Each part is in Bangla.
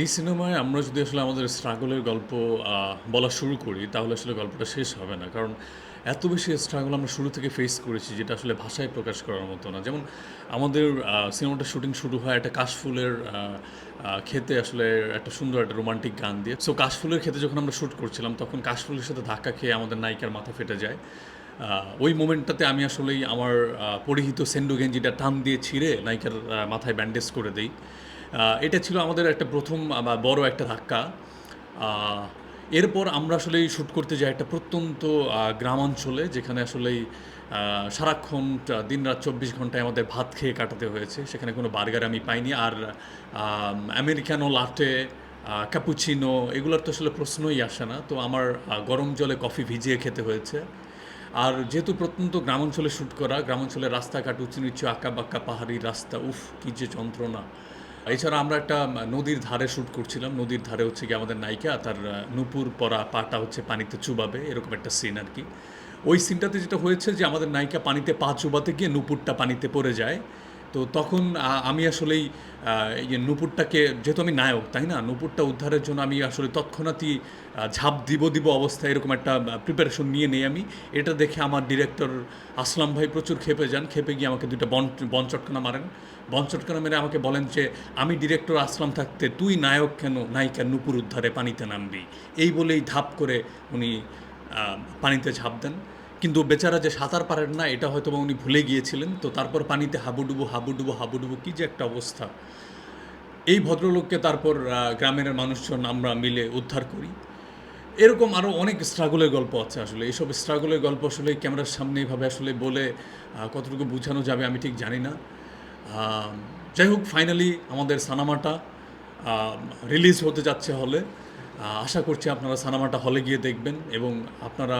এই সিনেমায় আমরা যদি আসলে আমাদের স্ট্রাগলের গল্প বলা শুরু করি, তাহলে আসলে গল্পটা শেষ হবে না। কারণ এত বেশি স্ট্রাগল আমরা শুরু থেকে ফেস করেছি, যেটা আসলে ভাষায় প্রকাশ করার মতো না। যেমন আমাদের সিনেমাটা শুটিং শুরু হয় একটা কাশফুলের খেতে আসলে একটা সুন্দর একটা রোমান্টিক গান দিয়ে। সো কাশফুলের খেতে যখন আমরা শ্যুট করছিলাম, তখন কাশফুলের সাথে ধাক্কা খেয়ে আমাদের নায়িকার মাথা ফেটে যায়। ওই মোমেন্টটাতে আমি আসলেই আমার পরিহিত সেন্ডু গেঞ্জিটা টান দিয়ে ছিঁড়ে নায়িকার মাথায় ব্যান্ডেজ করে দেই। এটা ছিল আমাদের একটা প্রথম বড় একটা ধাক্কা। এরপর আমরা আসলে শ্যুট করতে যাই একটা প্রত্যন্ত গ্রামাঞ্চলে যেখানে আসলেই সারাক্ষণ দিন রাত চব্বিশ ঘন্টায় আমাদের ভাত খেয়ে কাটাতে হয়েছে। সেখানে কোনো বার্গার আমি পাইনি। আর আমেরিকানো লাটে ক্যাপুচিনো এগুলোর তো আসলে প্রশ্নই আসে না। তো আমার গরম জলে কফি ভিজিয়ে খেতে হয়েছে। আর যেহেতু প্রত্যন্ত গ্রামাঞ্চলে শ্যুট করা, গ্রামাঞ্চলের রাস্তাঘাট, উঁচু নিচু আঁকা বাঁকা পাহাড়ি রাস্তা, উফ, কী যে যন্ত্রণা। এছাড়া আমরা একটা নদীর ধারে শ্যুট করছিলাম। নদীর ধারে হচ্ছে কি আমাদের নায়িকা তার নুপুর পরা পাটা হচ্ছে পানিতে চুবাবে, এরকম একটা সিন আর কি। ওই সিনটাতে যেটা হয়েছে যে, আমাদের নায়িকা পানিতে পা চুবাতে গিয়ে নুপুরটা পানিতে পড়ে যায়। তো তখন আমি আসলেই এই যে নুপুরটাকে, যেহেতু আমি নায়ক, তাই না? নুপুরটা উদ্ধারের জন্য আমি আসলে তৎক্ষণাৎই ঝাঁপ দিব দিব অবস্থায় এরকম একটা প্রিপারেশন নিয়ে নেই আমি। এটা দেখে আমার ডিরেক্টর আসলাম, ভাই, প্রচুর খেপে যান। খেপে গিয়ে আমাকে দুটো বন বন চটকানা মারেন। বন চটকানা মেরে আমাকে বলেন যে, আমি ডিরেক্টর আসলাম থাকতে তুই নায়ক কেন? নায়িকা নুপুর উদ্ধারে পানিতে নামবি। এই বলেই ধাপ করে উনি পানিতে ঝাঁপ দেন। কিন্তু বেচারা যে সাঁতার পারেন না, এটা হয়তো বা উনি ভুলে গিয়েছিলেন। তো তারপর পানিতে হাবুডুবু হাবুডুবু হাবুডুবু, কী যে একটা অবস্থা। এই ভদ্রলোককে তারপর গ্রামের মানুষজন আমরা মিলে উদ্ধার করি। এরকম আরও অনেক স্ট্রাগলের গল্প আছে আসলে। এইসব স্ট্রাগলের গল্প আসলে ক্যামেরার সামনে এইভাবে আসলে বলে কতটুকু বোঝানো যাবে আমি ঠিক জানি না। যাই হোক ফাইনালি আমাদের সানামাটা রিলিজ হতে যাচ্ছে হলে আশা করছি আপনারা সানামাটা হলে গিয়ে দেখবেন এবং আপনারা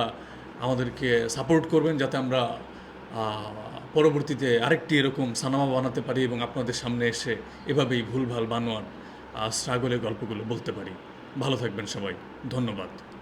আমাদেরকে সাপোর্ট করবেন যাতে আমরা পরবর্তীতে আরেকটি এরকম সানামা বানাতে পারি এবং আপনাদের সামনে এসে এভাবেই ভুলভাল বানোয়ার স্ট্রাগলের গল্পগুলো বলতে পারি। ভালো থাকবেন সবাই। ধন্যবাদ।